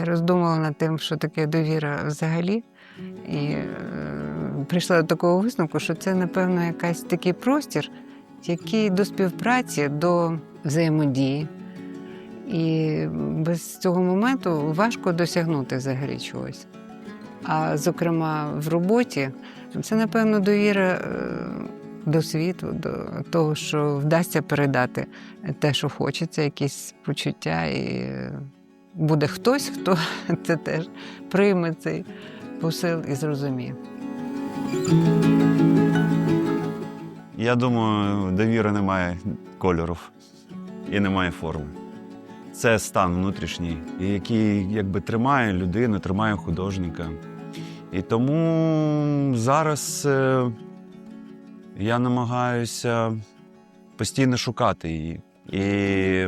Я роздумала над тим, що таке довіра взагалі, і е, прийшла до такого висновку, що це, напевно, якийсь такий простір, який до співпраці, до взаємодії. І без цього моменту важко досягнути взагалі чогось. А зокрема, в роботі це, напевно, довіра е, до світу, до того, що вдасться передати те, що хочеться, якісь почуття, і буде хтось, хто це теж прийме цей посил і зрозуміє. Я думаю, довіри немає кольорів і немає форми. Це стан внутрішній, який якби тримає людину, тримає художника. І тому зараз е, я намагаюся постійно шукати її і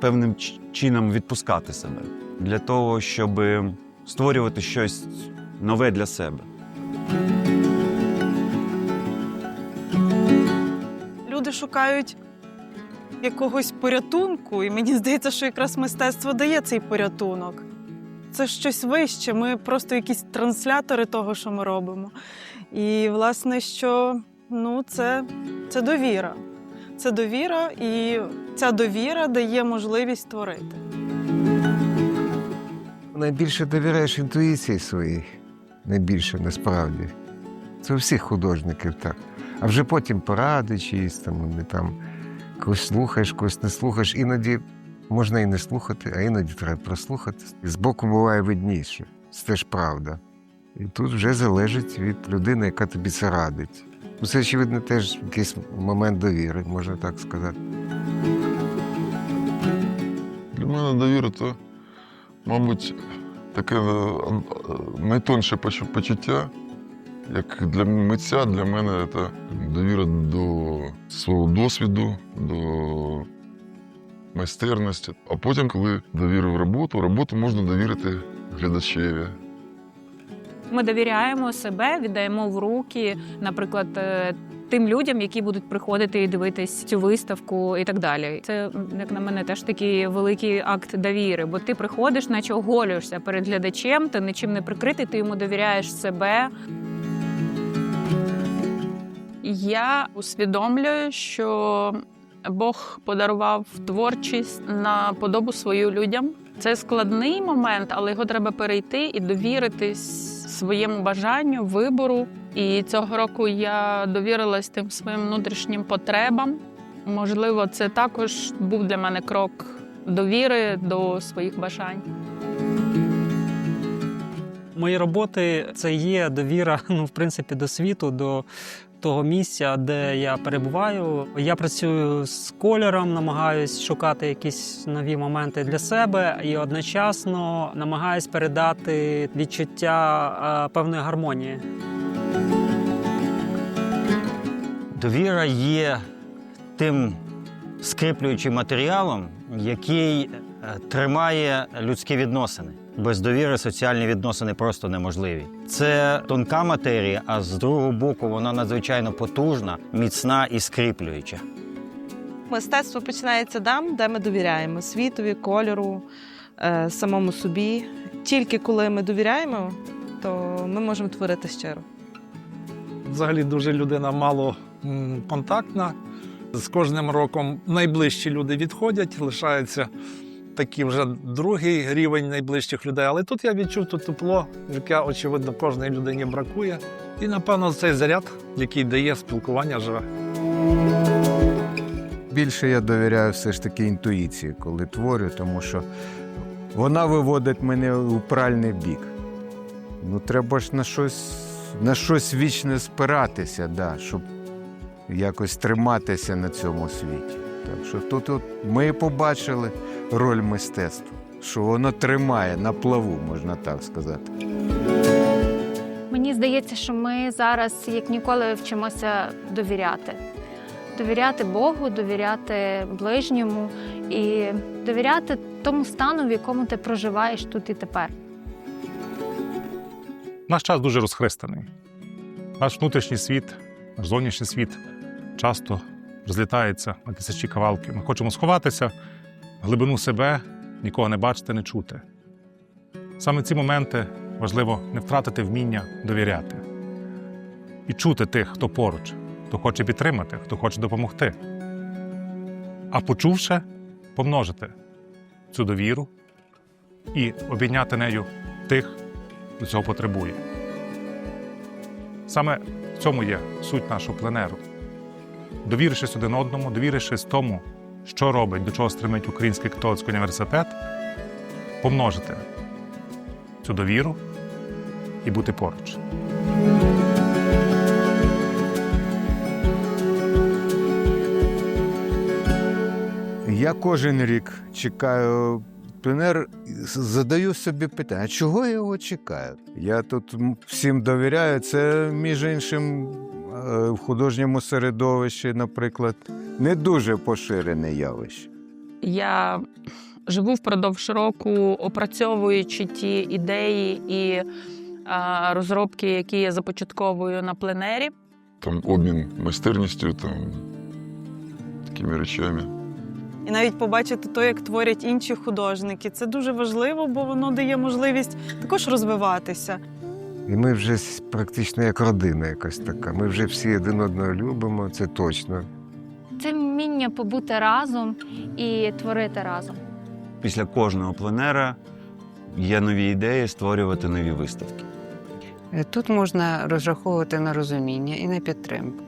певним чином відпускати себе для того, щоб створювати щось нове для себе. Люди шукають якогось порятунку, і мені здається, що якраз мистецтво дає цей порятунок. Це щось вище. Ми просто якісь транслятори того, що ми робимо. І, власне, що ну, це, це довіра. Це довіра, і ця довіра дає можливість творити. Найбільше довіряєш інтуїції своїй. Найбільше насправді. Це у всіх художників так. А вже потім поради чиїсь там, не там когось слухаєш, когось не слухаєш. Іноді можна і не слухати, а іноді треба прослухати. Збоку буває видніше. Це теж правда. І тут вже залежить від людини, яка тобі це радить. Це, очевидно, теж якийсь момент довіри, можна так сказати. Для мене довіра то, мабуть, таке е, найтонше почуття. Як для митця, для мене це довіра до свого досвіду, до майстерності. А потім, коли довірив роботу, роботу можна довірити глядачеві. Ми довіряємо себе, віддаємо в руки, наприклад, е, тим людям, які будуть приходити і дивитись цю виставку і так далі. Це, як на мене, теж такий великий акт довіри, бо ти приходиш, наче оголюєшся перед глядачем, ти нічим не прикритий, ти йому довіряєш себе. Я усвідомлюю, що Бог подарував творчість на подобу свою людям. Це складний момент, але його треба перейти і довіритись своєму бажанню, вибору. І цього року я довірилась тим своїм внутрішнім потребам. Можливо, це також був для мене крок довіри до своїх бажань. Мої роботи це є довіра, ну, в принципі, до світу, до того місця, де я перебуваю. Я працюю з кольором, намагаюсь шукати якісь нові моменти для себе і одночасно намагаюсь передати відчуття певної гармонії. Довіра є тим скріплюючим матеріалом, який е, тримає людські відносини. Без довіри соціальні відносини просто неможливі. Це тонка матерія, а з другого боку вона надзвичайно потужна, міцна і скріплююча. Мистецтво починається там, де ми довіряємо світові, кольору, е, самому собі. Тільки коли ми довіряємо, то ми можемо творити щиро. Взагалі дуже людина мало контактна. З кожним роком найближчі люди відходять, лишається такий вже другий рівень найближчих людей. Але тут я відчув тут тепло, яке, очевидно, кожній людині бракує. І, напевно, цей заряд, який дає спілкування, живе. Більше я довіряю все ж таки інтуїції, коли творю, тому що вона виводить мене у правильний бік. Ну, треба ж на щось, на щось вічне спиратися, да, щоб якось триматися на цьому світі. Так що тут от ми побачили роль мистецтва, що воно тримає на плаву, можна так сказати. Мені здається, що ми зараз як ніколи вчимося довіряти. Довіряти Богу, довіряти ближньому і довіряти тому стану, в якому ти проживаєш тут і тепер. Наш час дуже розхристаний. Наш внутрішній світ, наш зовнішній світ часто розлітається на тисячі кавалків. Ми хочемо сховатися, глибину себе, нікого не бачити, не чути. Саме ці моменти важливо не втратити вміння довіряти і чути тих, хто поруч, хто хоче підтримати, хто хоче допомогти. А почувши, помножити цю довіру і обійняти нею тих, хто цього потребує. Саме в цьому є суть нашого пленеру. Довірившись один одному, довірившись тому, що робить, до чого стримить Український католицький університет, помножити цю довіру і бути поруч. Я кожен рік чекаю пленер, задаю собі питання, чого я його чекаю? Я тут всім довіряю. Це, між іншим, в художньому середовищі, наприклад, не дуже поширене явище. Я живу впродовж року, опрацьовуючи ті ідеї і а, розробки, які я започатковую на пленері. Там обмін майстерністю, там такими речами. І навіть побачити те, як творять інші художники. Це дуже важливо, бо воно дає можливість також розвиватися. І ми вже практично як родина якась така. Ми вже всі один одного любимо, це точно. Це вміння побути разом і творити разом. Після кожного пленера є нові ідеї створювати нові виставки. Е, Тут можна розраховувати на розуміння і на підтримку.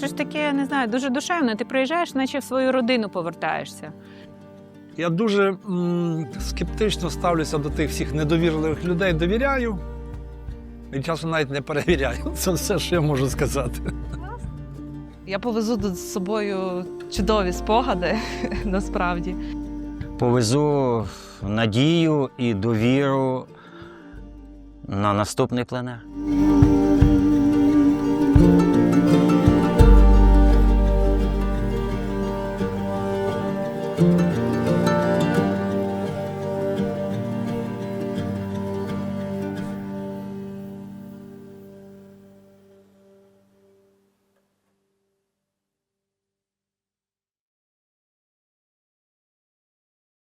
Це ж таке, я не знаю, дуже душевно. Ти приїжджаєш, наче в свою родину повертаєшся. Я дуже м, скептично ставлюся до тих всіх недовірливих людей. Довіряю. І часом навіть не перевіряю. Це все, що я можу сказати. Я повезу до- з собою чудові спогади, насправді. Повезу надію і довіру на наступний пленер.